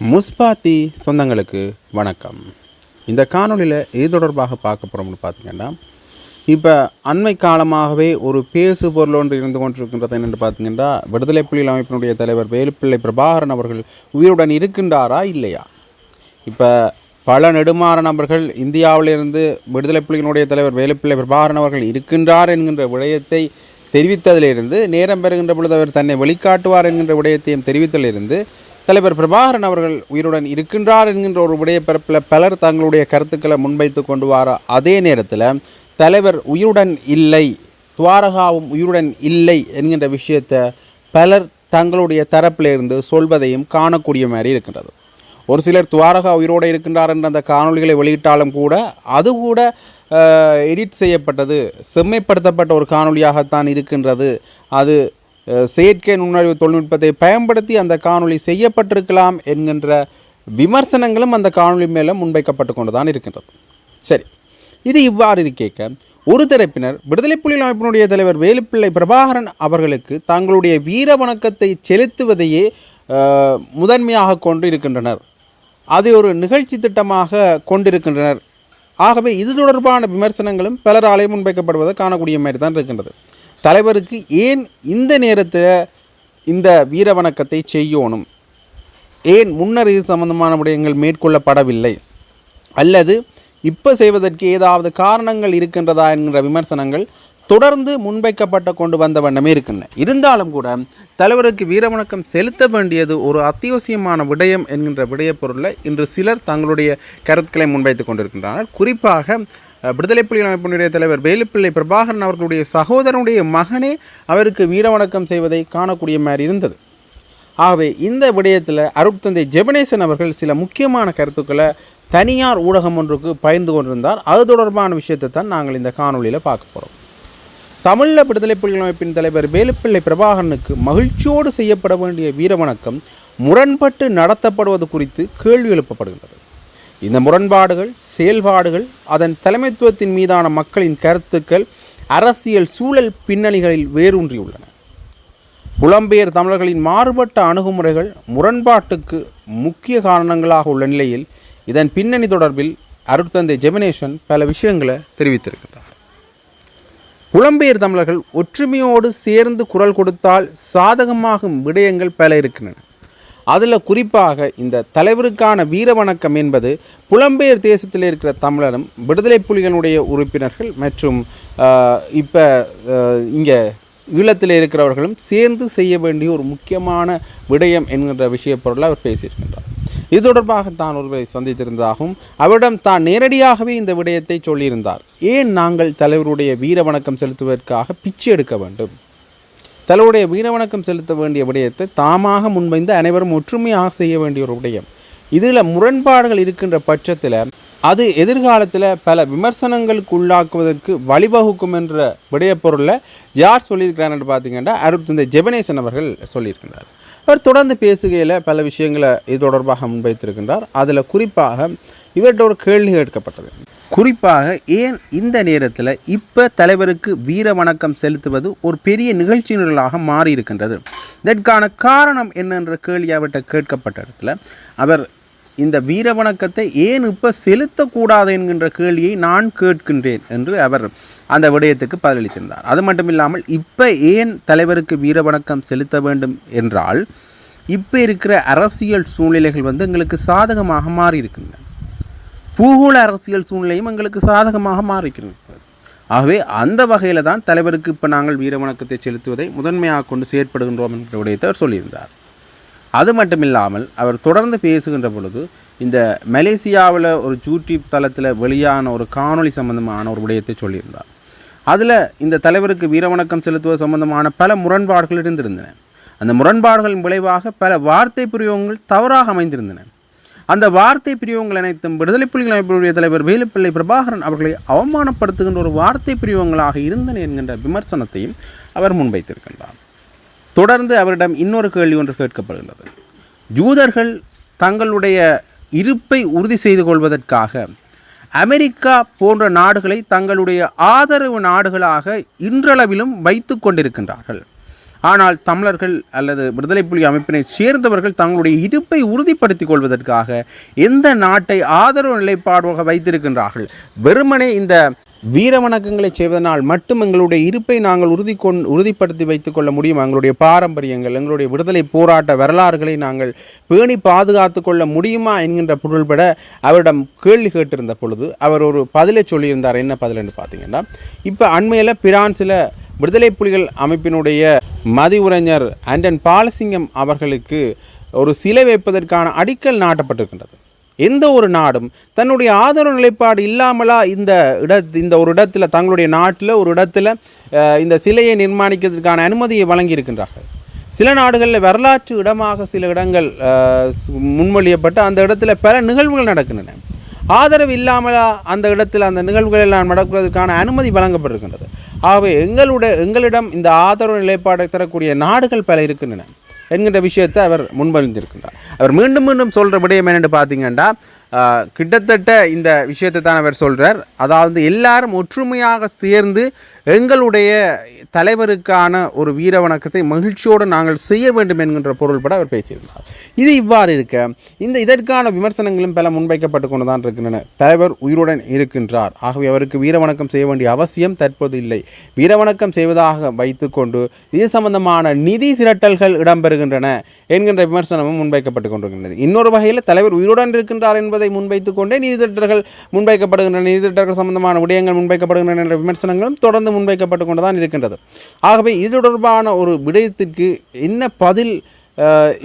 முஸ்பாத்தி சொந்தங்களுக்கு வணக்கம். இந்த காணொளியில் இது தொடர்பாக பார்க்க போகிறோம்னு பார்த்தீங்கன்னா இப்போ அண்மை காலமாகவே ஒரு பேசு பொருள் ஒன்று இருந்து கொண்டிருக்கின்றது என்னென்று பார்த்தீங்கன்னா விடுதலை புலிகள் அமைப்பினுடைய தலைவர் வேலுப்பிள்ளை பிரபாகரன் அவர்கள் உயிருடன் இருக்கின்றாரா இல்லையா? இப்போ பல நெடுமாற நபர்கள் இந்தியாவிலிருந்து விடுதலை புலிகளுடைய தலைவர் வேலுப்பிள்ளை பிரபாகரன் அவர்கள் இருக்கின்றார் என்கின்ற விடயத்தை தெரிவித்ததிலிருந்து நேரம் பெறுகின்ற பொழுது அவர் தன்னை வெளிக்காட்டுவார் என்கின்ற விடயத்தையும் தெரிவித்ததிலிருந்து தலைவர் பிரபாகரன் அவர்கள் உயிருடன் இருக்கின்றார் என்கின்ற ஒரு விடயப்பரப்பில் பலர் தங்களுடைய கருத்துக்களை முன்வைத்து கொண்டு வர அதே நேரத்தில் தலைவர் உயிருடன் இல்லை துவாரகாவும் உயிருடன் இல்லை என்கின்ற விஷயத்தை பலர் தங்களுடைய தரப்பிலிருந்து சொல்வதையும் காணக்கூடிய மாதிரி இருக்கின்றது. ஒரு சிலர் துவாரகா உயிரோடு இருக்கின்றார் என்ற அந்த காணொளிகளை வெளியிட்டாலும் கூட அது கூட எடிட் செய்யப்பட்டது செம்மைப்படுத்தப்பட்ட ஒரு காணொளியாகத்தான் இருக்கின்றது. அது செயற்கை நுண்ணறிவு தொழில்நுட்பத்தை பயன்படுத்தி அந்த காணொளி செய்யப்பட்டிருக்கலாம் என்கின்ற விமர்சனங்களும் அந்த காணொளி மேலே முன்வைக்கப்பட்டு கொண்டு தான் இருக்கின்றது. சரி இது இவ்வாறு இருக்க ஒரு தரப்பினர் விடுதலை புலிகள் அமைப்பினுடைய தலைவர் வேலுப்பிள்ளை பிரபாகரன் அவர்களுக்கு தங்களுடைய வீர வணக்கத்தை செலுத்துவதையே முதன்மையாக கொண்டு இருக்கின்றனர். அதை ஒரு நிகழ்ச்சி திட்டமாக கொண்டிருக்கின்றனர். ஆகவே இது தொடர்பான விமர்சனங்களும் பலராலே முன்வைக்கப்படுவதை காணக்கூடிய மாதிரி தான் இருக்கின்றது. தலைவருக்கு ஏன் இந்த நேரத்தில் இந்த வீர வணக்கத்தை செய்யணும்? ஏன் முன்னர் இது சம்பந்தமான விடயங்கள் மேற்கொள்ளப்படவில்லை? அல்லது இப்போ செய்வதற்கு ஏதாவது காரணங்கள் இருக்கின்றதா என்கிற விமர்சனங்கள் தொடர்ந்து முன்வைக்கப்பட்டு கொண்டு வந்த வண்ணமே இருக்கின்றன. இருந்தாலும் கூட தலைவருக்கு வீரவணக்கம் செலுத்த வேண்டியது ஒரு அத்தியாவசியமான விடயம் என்கின்ற விடயப்பொருளை இன்று சிலர் தங்களுடைய கருத்துக்களை முன்வைத்து கொண்டிருக்கின்றனர் குறிப்பாக விடுதலை புலிகள் அமைப்பினுடைய தலைவர் வேலுப்பிள்ளை பிரபாகரன் அவர்களுடைய சகோதரனுடைய மகனே அவருக்கு வீரவணக்கம் செய்வதை காணக்கூடிய மாதிரி இருந்தது. ஆகவே இந்த விடயத்தில் அருட்தந்தை ஜெபனேசன் அவர்கள் சில முக்கியமான கருத்துக்களை தனியார் ஊடகம் ஒன்றுக்கு பயந்து கொண்டிருந்தார். அது தொடர்பான விஷயத்தை தான் நாங்கள் இந்த காணொளியில் பார்க்க போகிறோம் தமிழீழ விடுதலை புலிகள் அமைப்பின் தலைவர் வேலுப்பிள்ளை பிரபாகரனுக்கு மகிழ்ச்சியோடு செய்யப்பட வேண்டிய வீரவணக்கம் முரண்பட்டு நடத்தப்படுவது குறித்து கேள்வி எழுப்பப்படுகின்றது. இந்த முரண்பாடுகள் செயல்பாடுகள் அதன் தலைமைத்துவத்தின் மீதான மக்களின் கருத்துக்கள் அரசியல் சூழல் பின்னணிகளில் வேரூன்றியுள்ளன. புலம்பெயர் தமிழர்களின் மாறுபட்ட அணுகுமுறைகள் முரண்பாட்டுக்கு முக்கிய காரணங்களாக உள்ள நிலையில் இதன் பின்னணி தொடர்பில் அருட்தந்தை ஜெமினேஷன் பல விஷயங்களை தெரிவித்திருக்கிறார் புலம்பெயர் தமிழர்கள் ஒற்றுமையோடு சேர்ந்து குரல் கொடுத்தால் சாதகமாகும் விடயங்கள் பல இருக்கின்றன. அதில் குறிப்பாக இந்த தலைவருக்கான வீர வணக்கம் என்பது புலம்பெயர் தேசத்தில் இருக்கிற தமிழரும் விடுதலை புலிகளுடைய உறுப்பினர்கள் மற்றும் இப்போ இங்கே ஈழத்தில் இருக்கிறவர்களும் சேர்ந்து செய்ய வேண்டிய ஒரு முக்கியமான விடயம் என்கின்ற விஷய அவர் பேசியிருக்கின்றார். இது தொடர்பாக தான் ஒருவரை சந்தித்திருந்ததாகவும் அவரிடம் தான் நேரடியாகவே இந்த விடயத்தை சொல்லியிருந்தார். ஏன் நாங்கள் தலைவருடைய வீர வணக்கம் செலுத்துவதற்காக பிச்சை எடுக்க வேண்டும்? தலைவருடைய வீரவணக்கம் செலுத்த வேண்டிய விடயத்தை தாமாக முன்வைந்து அனைவரும் ஒற்றுமையாக செய்ய வேண்டிய ஒரு விடயம். இதில் முரண்பாடுகள் இருக்கின்ற பட்சத்தில் அது எதிர்காலத்தில் பல விமர்சனங்களுக்கு உள்ளாக்குவதற்கு வழிவகுக்கும் என்ற விடயப்பொருளை யார் சொல்லியிருக்கிறார் என்று பார்த்தீங்கன்னா அருட்தந்தை ஜெபனேசன் அவர்கள் சொல்லியிருக்கின்றார். அவர் தொடர்ந்து பேசுகையில் பல விஷயங்களை இது தொடர்பாக முன்வைத்திருக்கின்றார். அதில் குறிப்பாக இவர்கிட்ட ஒரு கேள்வி கேட்கப்பட்டது. குறிப்பாக ஏன் இந்த நேரத்தில் இப்போ தலைவருக்கு வீர வணக்கம் செலுத்துவது ஒரு பெரிய நிகழ்ச்சி நிரலாக மாறி இருக்கின்றது இதற்கான காரணம் என்னென்ற கேள்வி அவர்கிட்ட கேட்கப்பட்ட இடத்துல அவர் இந்த வீர வணக்கத்தை ஏன் இப்போ செலுத்தக்கூடாது என்கின்ற கேள்வியை நான் கேட்கின்றேன் என்று அவர் அந்த விடயத்துக்கு பதிலளித்திருந்தார். அது மட்டும் இல்லாமல் இப்போ ஏன் தலைவருக்கு வீர வணக்கம் செலுத்த வேண்டும் என்றால் இப்போ இருக்கிற அரசியல் சூழ்நிலைகள் வந்து எங்களுக்கு சாதகமாக மாறி இருக்கின்றன பூகோள அரசியல் சூழ்நிலையும் எங்களுக்கு சாதகமாக மாறிக்கிறது ஆகவே அந்த வகையில் தான் தலைவருக்கு இப்போ நாங்கள் வீர வணக்கத்தை செலுத்துவதை முதன்மையாக கொண்டு செயற்படுகின்றோம் என்ற விடயத்தை அவர் சொல்லியிருந்தார். அது மட்டும் இல்லாமல் அவர் தொடர்ந்து பேசுகின்ற பொழுது இந்த மலேசியாவில் ஒரு யூடியூப் தளத்தில் வெளியான ஒரு காணொளி சம்பந்தமான ஒரு விடயத்தை சொல்லியிருந்தார். அதில் இந்த தலைவருக்கு வீரவணக்கம் செலுத்துவது சம்பந்தமான பல முரண்பாடுகள் இருந்திருந்தன. அந்த முரண்பாடுகளின் விளைவாக பல வார்த்தை பிரயோகங்கள் தவறாக அமைந்திருந்தன. அந்த வார்த்தை பிரிவுகள் அனைத்தும் விடுதலை புலிகள் அமைப்பினுடைய தலைவர் வேலுப்பிள்ளை பிரபாகரன் அவர்களை அவமானப்படுத்துகின்ற ஒரு வார்த்தை பிரிவுகளாக இருந்தன என்கின்ற விமர்சனத்தையும் அவர் முன்வைத்திருக்கின்றார். தொடர்ந்து அவரிடம் இன்னொரு கேள்வி ஒன்று கேட்கப்படுகின்றது. ஜூதர்கள் தங்களுடைய இருப்பை உறுதி செய்து கொள்வதற்காக அமெரிக்கா போன்ற நாடுகளை தங்களுடைய ஆதரவு நாடுகளாக இன்றளவிலும் வைத்து கொண்டிருக்கின்றார்கள். ஆனால் தமிழர்கள் அல்லது விடுதலை புலி அமைப்பினை சேர்ந்தவர்கள் தங்களுடைய இருப்பை உறுதிப்படுத்திக் கொள்வதற்காக எந்த நாட்டை ஆதரவு நிலைப்பாடாக வைத்திருக்கின்றார்கள்? வெறுமனே இந்த வீர வணக்கங்களை செய்வதனால் மட்டும் எங்களுடைய இருப்பை நாங்கள் உறுதி கொண் உறுதிப்படுத்தி வைத்துக் கொள்ள முடியும்? எங்களுடைய பாரம்பரியங்கள் எங்களுடைய விடுதலை போராட்ட வரலாறுகளை நாங்கள் பேணி பாதுகாத்து கொள்ள முடியுமா? என்கின்ற பொருள்பட அவரிடம் கேள்வி கேட்டிருந்த பொழுது அவர் ஒரு பதிலை சொல்லியிருந்தார். என்ன பதில் என்று பார்த்தீங்கன்னா இப்போ அண்மையில் பிரான்சில் விடுதலை புலிகள் அமைப்பினுடைய மதி உரைஞர் ஆண்டன் பாலசிங்கம் அவர்களுக்கு ஒரு சிலை வைப்பதற்கான அடிக்கல் நாட்டப்பட்டிருக்கின்றது. எந்த ஒரு நாடும் தன்னுடைய ஆதரவு நிலைப்பாடு இல்லாமலா இந்த இட இந்த ஒரு இடத்துல தங்களுடைய நாட்டில் ஒரு இடத்துல இந்த சிலையை நிர்மாணிக்கிறதுக்கான அனுமதியை வழங்கியிருக்கின்றார்கள். சில நாடுகளில் வரலாற்று இடமாக சில இடங்கள் முன்மொழியப்பட்டு அந்த இடத்துல பல நிகழ்வுகள் நடக்கின்றன. ஆதரவு இல்லாமலா அந்த இடத்தில் அந்த நிகழ்வுகள் எல்லாம் நடக்கிறதுக்கான அனுமதி வழங்கப்பட்டிருக்கின்றது. ஆகவே எங்களுடைய எங்களிடம் இந்த ஆதரவு நிலைப்பாடை தரக்கூடிய நாடுகள் பல இருக்கின்றன என்கின்ற விஷயத்தை அவர் முன்மொழிந்திருக்கின்றார் அவர் மீண்டும் மீண்டும் சொல்கிற விடயம் என்னென்னு பார்த்தீங்கன்னா கிட்டத்தட்ட இந்த விஷயத்தை தான் அவர் சொல்கிறார் அதாவது எல்லாரும் ஒற்றுமையாக சேர்ந்து எங்களுடைய தலைவருக்கான ஒரு வீர வணக்கத்தை மகிழ்ச்சியோடு நாங்கள் செய்ய வேண்டும் என்கின்ற பொருள்பட அவர் பேசியிருந்தார். இது இவ்வாறு இருக்க இந்த இதற்கான விமர்சனங்களும் பல முன்வைக்கப்பட்டு கொண்டு தான் இருக்கின்றன. தலைவர் உயிருடன் இருக்கின்றார். ஆகவே அவருக்கு வீர வணக்கம் செய்ய வேண்டிய அவசியம் தற்போது இல்லை. வீர வணக்கம் செய்வதாக வைத்துக்கொண்டு இது சம்பந்தமான நிதி திரட்டல்கள் இடம்பெறுகின்றன என்கின்ற விமர்சனமும் முன்வைக்கப்பட்டு கொண்டிருக்கின்றது. இன்னொரு வகையில் தலைவர் உயிருடன் இருக்கின்றார் என்பது முன்வைத்துக் கொண்டே நீதித்திட்டர்கள் முன்வைக்கப்படுகின்றன. நீதித்திட்டர்கள் சம்பந்தமான விடயங்கள் முன்வைக்கப்படுகின்றன என்ற விமர்சனங்களும் தொடர்ந்து முன்வைக்கப்பட்டு கொண்டு தான் இருக்கின்றது. ஆகவே இது தொடர்பான ஒரு விடயத்திற்கு என்ன பதில்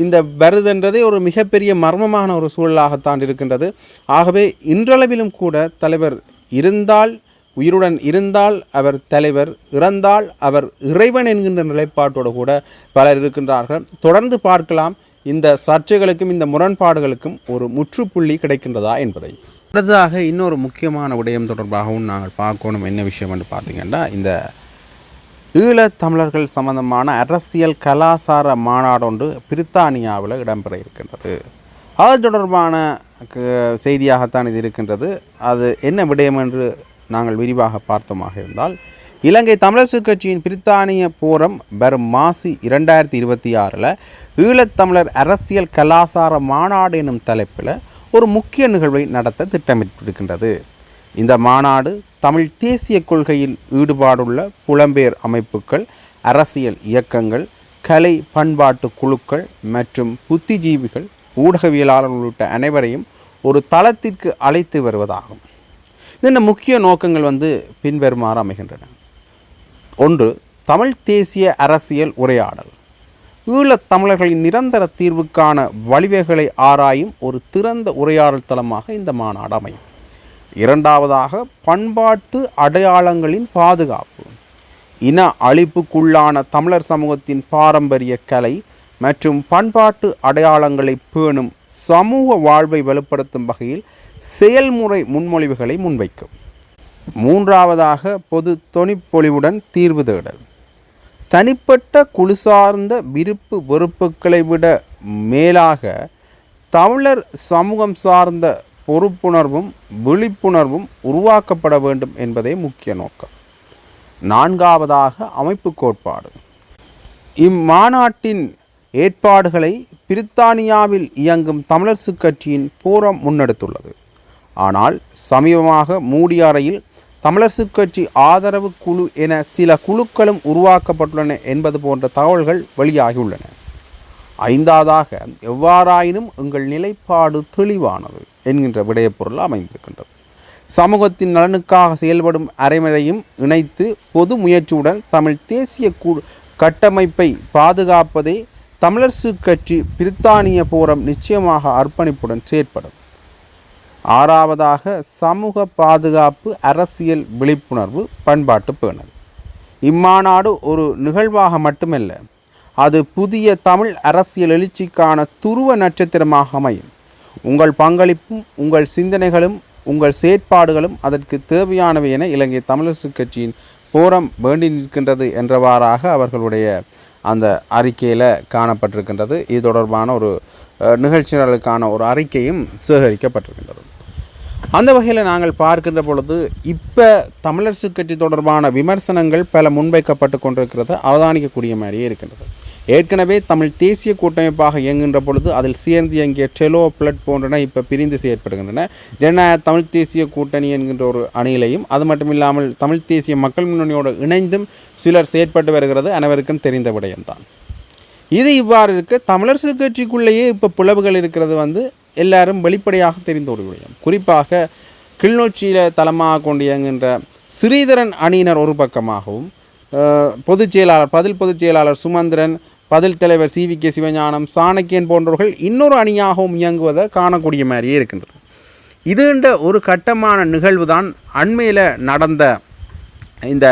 இந்த வருதுன்றதே ஒரு மிகப்பெரிய மர்மமான ஒரு சூழலாகத்தான் இருக்கின்றது. ஆகவே இன்றளவிலும் கூட தலைவர் இருந்தால் உயிருடன் இருந்தால் அவர் தலைவர் இறந்தால் அவர் இறைவன் என்கின்ற நிலைப்பாட்டோடு கூட பலர் இருக்கின்றார்கள். தொடர்ந்து பார்க்கலாம். இந்த சர்ச்சைகளுக்கும் இந்த முரண்பாடுகளுக்கும் ஒரு முற்றுப்புள்ளி கிடைக்கின்றதா என்பதை. அடுத்ததாக இன்னொரு முக்கியமான விடயம் தொடர்பாகவும் நாங்கள் பார்க்கணும். என்ன விஷயம் என்று பார்த்தீங்கன்னா இந்த ஈழத் தமிழர்கள் சம்பந்தமான அரசியல் கலாசார மாநாடு ஒன்று பிரித்தானியாவில் இடம்பெற இருக்கின்றது. அது தொடர்பான க- செய்தியாகத்தான் இது இருக்கின்றது. அது என்ன விடயம் என்று நாங்கள் விரிவாக பார்த்தோமாக இருந்தால் இலங்கை தமிழரசு கட்சியின் பிரித்தானிய போரம் வரும் மாசி இரண்டாயிரத்தி இருபத்தி ஆறில் ஈழத்தமிழர் அரசியல் கலாசார மாநாடு எனும் தலைப்பில் ஒரு முக்கிய நிகழ்வை நடத்த திட்டமிட்டிருக்கின்றது. இந்த மாநாடு தமிழ் தேசிய கொள்கையில் ஈடுபாடுள்ள புலம்பெயர் அமைப்புகள் அரசியல் இயக்கங்கள் கலை பண்பாட்டு குழுக்கள் மற்றும் புத்திஜீவிகள் ஊடகவியலாளர் உள்ளிட்ட அனைவரையும் ஒரு தளத்திற்கு அழைத்து வருவதாகும். இதன் முக்கிய நோக்கங்கள் வந்து பின்வருமாறு அமைகின்றன. ஒன்று தமிழ் தேசிய அரசியல் உரையாடல். ஈழத் தமிழர்களின் நிரந்தர தீர்வுக்கான வழிவகைகளை ஆராயும் ஒரு திறந்த உரையாடல் தளமாக இந்த மாநாடு அமையும். இரண்டாவதாக பண்பாட்டு அடையாளங்களின் பாதுகாப்பு. இன அழிப்புக்குள்ளான தமிழர் சமூகத்தின் பாரம்பரிய கலை மற்றும் பண்பாட்டு அடையாளங்களை பேணும் சமூக வாழ்வை வலுப்படுத்தும் வகையில் செயல்முறை முன்மொழிவுகளை முன்வைக்கும். மூன்றாவதாக பொது தொனிப்பொழிவுடன் தீர்வு தேடல். தனிப்பட்ட குழு சார்ந்த விருப்பு வெறுப்புகளை விட மேலாக தமிழர் சமூகம் சார்ந்த பொறுப்புணர்வும் விழிப்புணர்வும் உருவாக்கப்பட வேண்டும் என்பதே முக்கிய நோக்கம். நான்காவதாக அமைப்பு கோட்பாடு. இம்மாநாட்டின் ஏற்பாடுகளை பிரித்தானியாவில் இயங்கும் தமிழரசு கட்சியின் போரம் முன்னெடுத்துள்ளது. ஆனால் சமீபமாக மூடிய அறையில் தமிழரசு கட்சி ஆதரவு குழு என சில குழுக்களும் உருவாக்கப்பட்டுள்ளன என்பது போன்ற தகவல்கள் வெளியாகியுள்ளன. ஐந்தாவதாக எவ்வாறாயினும் எங்கள் நிலைப்பாடு தெளிவானது என்கின்ற விடயப்பொருள் அமைந்திருக்கின்றது. சமூகத்தின் நலனுக்காக செயல்படும் அரைமுறையும் இணைத்து பொது முயற்சியுடன் தமிழ் தேசிய கு கட்டமைப்பை பாதுகாப்பதே தமிழரசு கட்சி பிரித்தானிய போரம் நிச்சயமாக அர்ப்பணிப்புடன் செயற்படும். ஆறாவதாக சமூக பாதுகாப்பு அரசியல் விழிப்புணர்வு பண்பாட்டு பேணல். இம்மாநாடு ஒரு நிகழ்வாக மட்டுமல்ல அது புதிய தமிழ் அரசியல் எழுச்சிக்கான துருவ நட்சத்திரமாக அமையும். உங்கள் பங்களிப்பும் உங்கள் சிந்தனைகளும் உங்கள் செயற்பாடுகளும் அதற்கு தேவையானவை என இலங்கை தமிழரசு கட்சியின் போரம் வேண்டி நிற்கின்றது என்றவாறாக அவர்களுடைய அந்த அறிக்கையில் காணப்பட்டிருக்கின்றது. இது தொடர்பான ஒரு நிகழ்ச்சிகளுக்கான ஒரு அறிக்கையும் சேகரிக்கப்பட்டிருக்கின்றது. அந்த வகையில் நாங்கள் பார்க்கின்ற பொழுது இப்போ தமிழரசு கட்சி தொடர்பான விமர்சனங்கள் பல முன்வைக்கப்பட்டு கொண்டிருக்கிறது. அவதானிக்கக்கூடிய மாதிரியே இருக்கின்றது. ஏற்கனவே தமிழ் தேசிய கூட்டமைப்பாக இயங்குகின்ற பொழுது அதில் சேர்ந்து இயங்கிய டெலோ பிளட் போன்றன இப்போ பிரிந்து செயற்படுகின்றன. ஜனநாயக தமிழ் தேசிய கூட்டணி என்கின்ற ஒரு அணியிலையும் அது மட்டும் இல்லாமல் தமிழ் தேசிய மக்கள் முன்னணியோடு இணைந்தும் சிலர் செயற்பட்டு வருகிறது. அனைவருக்கும் தெரிந்த விடயம்தான். இது இவ்வாறு இருக்க. தமிழரசு கட்சிக்குள்ளேயே இப்போ பிளவுகள் இருக்கிறது வந்து எல்லாரும் வெளிப்படையாக தெரிந்த ஒரு விடயம் குறிப்பாக கிளிநொச்சியில் தளமாக கொண்டு இயங்குகின்ற ஸ்ரீதரன் அணியினர் ஒரு பக்கமாகவும் பொதுச் செயலாளர் பதில் பொதுச் செயலாளர் சுமந்திரன் பதில் தலைவர் C V K Sivagnanam Shanakiyan போன்றவர்கள் இன்னொரு அணியாகவும் இயங்குவதை காணக்கூடிய மாதிரியே இருக்கின்றது. இதுன்ற ஒரு கட்டமான நிகழ்வு தான் அண்மையில் நடந்த இந்த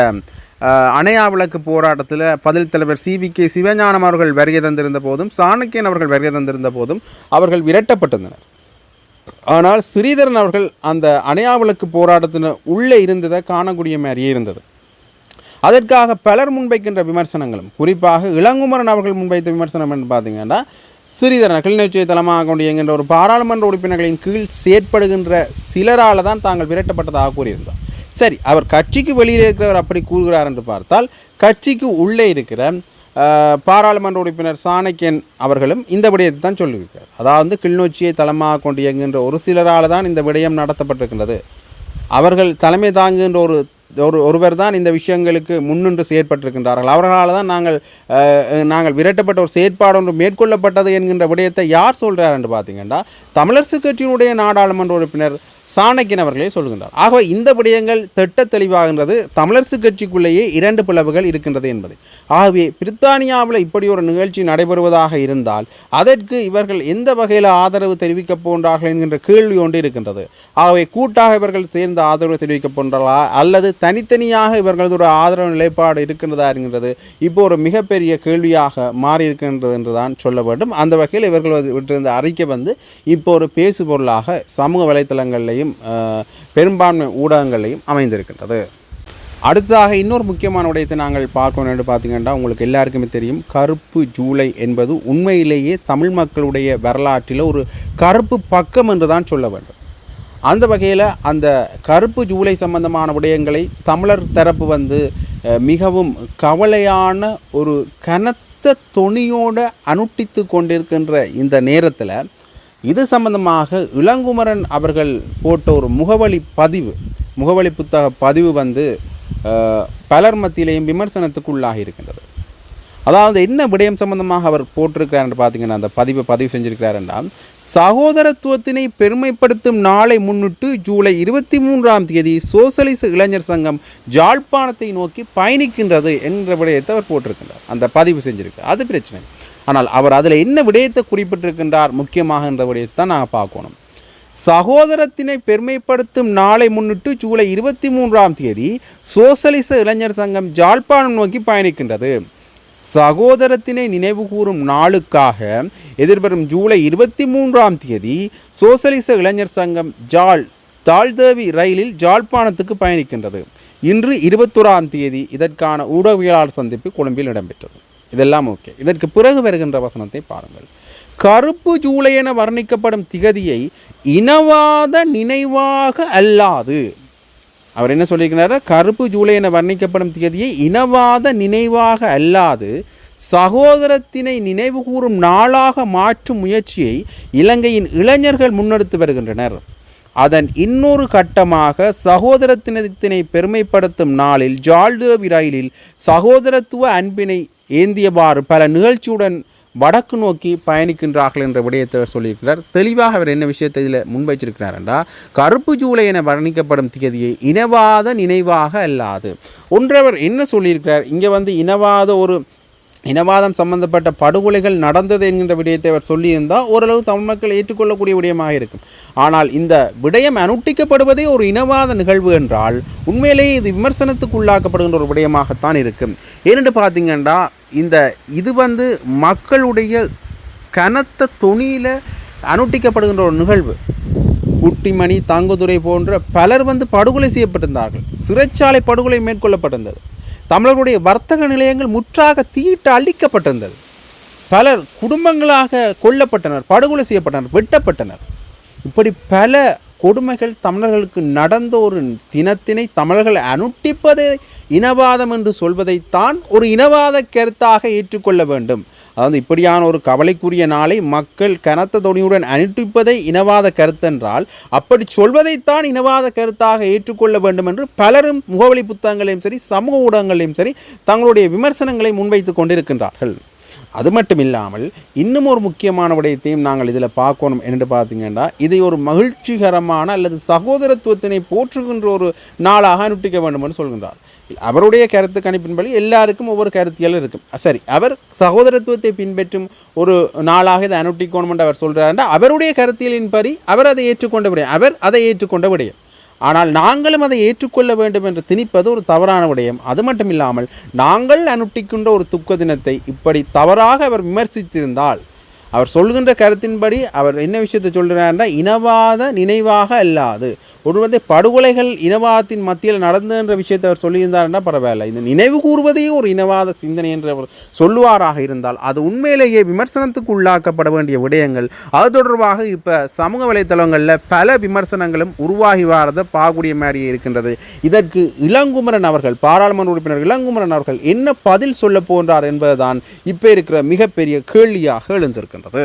அணையா விளக்கு போராட்டத்தில் பதில் தலைவர் சி வி கே சிவஞானம் அவர்கள் வருகை தந்திருந்த போதும் சாணக்கியன் அவர்கள் வருகை தந்திருந்த போதும் அவர்கள் விரட்டப்பட்டிருந்தனர். ஆனால் ஸ்ரீதரன் அவர்கள் அந்த அணையா விளக்கு போராட்டத்தின் உள்ளே இருந்ததை காணக்கூடிய மாதிரியே இருந்தது. அதற்காக பலர் முன்வைக்கின்ற விமர்சனங்களும் குறிப்பாக இளங்குமரன் அவர்கள் முன்வைத்த விமர்சனம் என்று பார்த்தீங்கன்னா ஸ்ரீதரன் கிளிநொச்சியை தளமாக கொண்டு இயங்குகின்ற ஒரு பாராளுமன்ற உறுப்பினர்களின் கீழ் செயற்படுகின்ற சிலரால் தான் தாங்கள் விரட்டப்பட்டதாக கூறியிருந்தார். சரி அவர் கட்சிக்கு வெளியில் இருக்கிறவர் அப்படி கூறுகிறார் என்று பார்த்தால் கட்சிக்கு உள்ளே இருக்கிற பாராளுமன்ற உறுப்பினர் சாணக்கியன் அவர்களும் இந்த விடயத்தை தான் சொல்லியிருக்கார். அதாவது கிளிநொச்சியை தளமாக கொண்டு இயங்குகின்ற ஒரு சிலரால் தான் இந்த விடயம் நடத்தப்பட்டிருக்கின்றது. அவர்கள் தலைமை தாங்குகின்ற ஒரு ஒரு ஒருவர் தான் இந்த விஷயங்களுக்கு முன்னின்று செயற்பட்டிருக்கின்றார்கள். அவர்களால் தான் நாங்கள் நாங்கள் விரட்டப்பட்ட ஒரு செயற்பாடு ஒன்று மேற்கொள்ளப்பட்டது என்கின்ற விடயத்தை யார் சொல்கிறார் என்று பார்த்தீங்கன்னா தமிழரசு கட்சியினுடைய நாடாளுமன்ற உறுப்பினர் சாணக்கியன் அவர்களே சொல்கின்றார். ஆகவே இந்த விடயங்கள் திட்ட தெளிவாகின்றது தமிழரசு கட்சிக்குள்ளேயே இரண்டு பிளவுகள் இருக்கின்றது என்பது. ஆகவே பிரித்தானியாவில் இப்படி ஒரு நிகழ்ச்சி நடைபெறுவதாக இருந்தால் அதற்கு இவர்கள் எந்த வகையில் ஆதரவு தெரிவிக்கப் போன்றார்கள் என்கின்ற கேள்வி ஒன்று இருக்கின்றது. ஆகவே கூட்டாக இவர்கள் சேர்ந்து ஆதரவு தெரிவிக்கப் போன்றார்களா? அல்லது தனித்தனியாக இவர்களது ஒரு ஆதரவு நிலைப்பாடு இருக்கின்றதா என்கின்றது. இப்போ ஒரு மிகப்பெரிய கேள்வியாக மாறியிருக்கின்றது என்றுதான் என்று தான் சொல்ல வேண்டும். அந்த வகையில் இவர்கள் விட்டிருந்த அறிக்கை வந்து இப்போ ஒரு பேசுபொருளாக சமூக வலைத்தளங்கள்லையும் ஊடகங்களையும் பெரும்பான்மை ஊடகங்களையும் அமைந்திருக்கின்றது. அடுத்ததாக இன்னொரு முக்கியமான விடயத்தை நாங்கள் பார்க்கணும் என்று பார்த்தீங்கன்னா உங்களுக்கு எல்லாருக்குமே தெரியும் கருப்பு ஜூலை என்பது உண்மையிலேயே தமிழ் மக்களுடைய வரலாற்றில் ஒரு கருப்பு பக்கம் என்று தான் சொல்ல வேண்டும். அந்த வகையில் அந்த கருப்பு ஜூலை சம்பந்தமான விடயங்களை தமிழர் தரப்பு வந்து மிகவும் கவலையான ஒரு கனத்த துணியோடு அனுட்டித்து கொண்டிருக்கின்ற இந்த நேரத்தில் இது சம்பந்தமாக இளங்குமரன் அவர்கள் போட்ட ஒரு முகவழி பதிவு முகவழி புத்தக பதிவு வந்து பலர் மத்தியிலேயும் விமர்சனத்துக்குள்ளாகி இருக்கின்றது. அதாவது என்ன விடயம் சம்பந்தமாக அவர் போட்டிருக்கிறார் என்று பார்த்தீங்கன்னா அந்த பதிவை பதிவு செஞ்சிருக்கிறார் என்றால் சகோதரத்துவத்தினை பெருமைப்படுத்தும் நாளை முன்னிட்டு ஜூலை இருபத்தி மூன்றாம் தேதி சோசலிச இளைஞர் சங்கம் ஜாழ்ப்பாணத்தை நோக்கி பயணிக்கின்றது என்ற விடயத்தை அவர் போட்டிருக்கின்றார். அந்த பதிவு செஞ்சிருக்கிறார். அது பிரச்சனை. ஆனால் அவர் அதில் என்ன விடயத்தை குறிப்பிட்டிருக்கின்றார் முக்கியமாக என்ற விடயத்தை தான் நாங்கள் பார்க்கணும். சகோதரத்தினை பெருமைப்படுத்தும் நாளை முன்னிட்டு ஜூலை இருபத்தி மூன்றாம் தேதி சோசலிச இளைஞர் சங்கம் ஜாழ்ப்பாணம் நோக்கி பயணிக்கின்றது. சகோதரத்தினை நினைவுகூரும் நாளுக்காக எதிர்வரும் ஜூலை இருபத்தி மூன்றாம் தேதி சோசலிச இளைஞர் சங்கம் ஜாழ் தாழ்தேவி ரயிலில் ஜாழ்ப்பாணத்துக்கு பயணிக்கின்றது. இன்று இருபத்தொராம் தேதி இதற்கான ஊடகவியலாளர் சந்திப்பு கொழும்பில் இடம்பெற்றது. இதெல்லாம் ஓகே. இதற்கு பிறகு வருகின்ற வசனத்தை பாருங்கள். கருப்பு ஜூலை என வர்ணிக்கப்படும் திகதியை இனவாத நினைவாக அல்லாது. அவர் என்ன சொல்லியிருக்கிறார்? கருப்பு ஜூலை என வர்ணிக்கப்படும் திகதியை இனவாத நினைவாக அல்லாது சகோதரத்தினை நினைவு கூறும் நாளாக மாற்றும் முயற்சியை இலங்கையின் இளைஞர்கள் முன்னெடுத்து வருகின்றனர். அதன் இன்னொரு கட்டமாக சகோதரத்தினத்தினை பெருமைப்படுத்தும் நாளில் ஜால்தேவி ரயிலில் சகோதரத்துவ அன்பினை ஏந்தியவாறு பல நிகழ்ச்சியுடன் வடக்கு நோக்கி பயணிக்கின்றார்கள் என்ற விடயத்தை அவர் சொல்லியிருக்கிறார். தெளிவாக அவர் என்ன விஷயத்தை இதில் முன்வைச்சிருக்கிறார் என்றால் கருப்பு ஜூலை என வர்ணிக்கப்படும் திகதியை இனவாத நினைவாக அல்லாது. ஒன்றவர் என்ன சொல்லியிருக்கிறார்? இங்கே வந்து இனவாத ஒரு இனவாதம் சம்பந்தப்பட்ட படுகொலைகள் நடந்தது என்கின்ற விடயத்தை அவர் சொல்லியிருந்தால் ஓரளவு தமிழ் மக்கள் ஏற்றுக்கொள்ளக்கூடிய விடயமாக இருக்கும். ஆனால் இந்த விடயம் அனுட்டிக்கப்படுவதே ஒரு இனவாத நிகழ்வு என்றால் உண்மையிலேயே இது விமர்சனத்துக்கு உள்ளாக்கப்படுகின்ற ஒரு விடயமாகத்தான் இருக்கும். ஏனென்று பார்த்தீங்கன்னா இந்த இது வந்து மக்களுடைய கனத்த துணியில் அனுட்டிக்கப்படுகின்ற ஒரு நிகழ்வு. குட்டிமணி தங்குதுரை போன்ற பலர் வந்து படுகொலை செய்யப்பட்டிருந்தார்கள். சிறைச்சாலை படுகொலை மேற்கொள்ளப்பட்டிருந்தது. தமிழர்களுடைய வர்த்தக நிலையங்கள் முற்றாக தீயிட்டு அழிக்கப்பட்டிருந்தது. பலர் குடும்பங்களாக கொல்லப்பட்டனர் படுகொலை செய்யப்பட்டனர் வெட்டப்பட்டனர். இப்படி பல கொடுமைகள் தமிழர்களுக்கு நடந்த ஒரு தினத்தினை தமிழர்கள் அனுட்டிப்பதை இனவாதம் என்று சொல்வதைத்தான் ஒரு இனவாத கருத்தாக ஏற்றுக்கொள்ள வேண்டும். அதாவது இப்படியான ஒரு கவலைக்குரிய நாளை மக்கள் கனத்த துணியுடன் அனுட்டிப்பதை இனவாத கருத்தென்றால் அப்படி சொல்வதைத்தான் இனவாத கருத்தாக ஏற்றுக்கொள்ள வேண்டும் என்று பலரும் முகவலி புத்தகங்களையும் சரி சமூக ஊடகங்களையும் சரி தங்களுடைய விமர்சனங்களை முன்வைத்து கொண்டிருக்கின்றார்கள். அது மட்டும் இல்லாமல் இன்னும் ஒரு முக்கியமான விடயத்தையும் நாங்கள் இதில் பார்க்கணும் என்று பார்த்தீங்கன்னா இதை ஒரு மகிழ்ச்சிகரமான அல்லது சகோதரத்துவத்தினை போற்றுகின்ற ஒரு நாளாக அனுட்டிக்க வேண்டும் என்று சொல்கின்றார். அவருடைய கருத்து கணிப்பின்படி எல்லாருக்கும் ஒவ்வொரு கருத்தியலும் இருக்கும். சரி அவர் சகோதரத்துவத்தை பின்பற்றும் ஒரு நாளாக இதை அனுட்டிக்கணும் என்று அவர் சொல்கிறார் அவருடைய கருத்தியலின்படி அவர் அதை ஏற்றுக்கொண்ட விடையும் அவர் அதை ஏற்றுக்கொண்ட விடையம் ஆனால் நாங்களும் அதை ஏற்றுக்கொள்ள வேண்டும் என்று திணிப்பது ஒரு தவறான விடயம். அது மட்டும் இல்லாமல் நாங்கள் அனுட்டிக்கின்ற ஒரு துக்க தினத்தை இப்படி தவறாக அவர் விமர்சித்திருந்தால் அவர் சொல்கின்ற கருத்தின்படி அவர் என்ன விஷயத்தை சொல்கிறார்னா இனவாத நினைவாக அல்லாது ஒருவதை படுகொலைகள் இனவாதத்தின் மத்தியில் நடந்ததுன்ற விஷயத்தை அவர் சொல்லியிருந்தாருன்னா பரவாயில்ல. இந்த நினைவு கூறுவதே ஒரு இனவாத சிந்தனை என்று அவர் சொல்லுவாராக இருந்தால் அது உண்மையிலேயே விமர்சனத்துக்கு உள்ளாக்கப்பட வேண்டிய விடயங்கள். அது தொடர்பாக இப்போ சமூக வலைத்தளங்களில் பல விமர்சனங்களும் உருவாகி வாரத பார்க்கக்கூடிய மாதிரியே இருக்கின்றது. இதற்கு இளங்குமரன் அவர்கள் பாராளுமன்ற உறுப்பினர் இளங்குமரன் அவர்கள் என்ன பதில் சொல்ல போன்றார் என்பதுதான் இப்போ இருக்கிற மிகப்பெரிய கேள்வியாக எழுந்திருக்கின்றது.